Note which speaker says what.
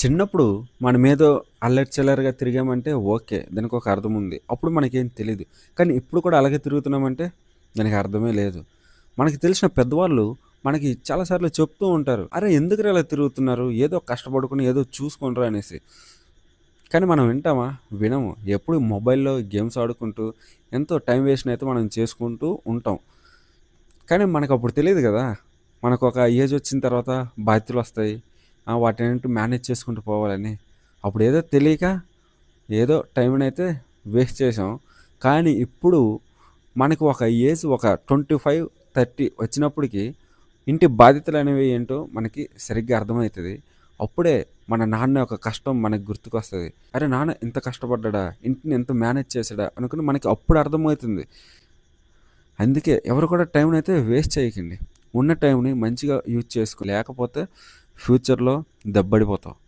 Speaker 1: చిన్నప్పుడు మన మీద అల్లరి చిల్లరగా తిరిగామంటే ఓకే. దానికి ఒక అర్థం ఉంది. అప్పుడు మనకేం తెలియదు కానీ ఇప్పుడు కూడా అలాగే తిరుగుతున్నామంటే దానికి అర్థమే లేదు. మనకి తెలిసిన పెద్దవాళ్ళు మనకి చాలా సార్లు చెప్తూ ఉంటారు. "అరే! ఎందుకురా ఇలా తిరుగుతున్నారు? ఏదో కష్టపడుకుని ఏదో చూసుకుంటారు అనేసి. కానీ మనం వింటామా? వినము. ఎప్పుడు మొబైల్‌లో గేమ్స్ ఆడుకుంటూ ఎంతో టైం వేస్ట్ అయితే మనం చేసుకుంటూ ఉంటాం. కానీ మనకు అప్పుడు తెలియదు కదా మనకు మనకొక ఏజ్ వచ్చిన తర్వాత బాధ్యతలు వస్తాయి వాటిని మేనేజ్ చేసుకుంటూ పోవాలని. అప్పుడు ఏదో తెలియక ఏదో టైంని అయితే వేస్ట్ చేసాం. కానీ ఇప్పుడు మనకు ఒక ఏజ్ ఒక 25, 30 వచ్చినప్పటికి ఇంటి బాధ్యతలు అనేవి ఏంటో మనకి సరిగ్గా అర్థమవుతుంది అప్పుడే మన నాన్న యొక్క కష్టం మనకు గుర్తుకొస్తుంది అరే! నాన్న ఇంత కష్టపడ్డాడా? ఇంటిని ఇంత మేనేజ్ చేసాడా? అనుకుని మనకి అప్పుడు అర్థమవుతుంది. అందుకే ఎవరు కూడా టైంని అయితే వేస్ట్ చేయకండి. ఉన్న టైంని మంచిగా యూజ్ చేసుకో. లేకపోతే ఫ్యూచర్‌లో దెబ్బడిపోతావు.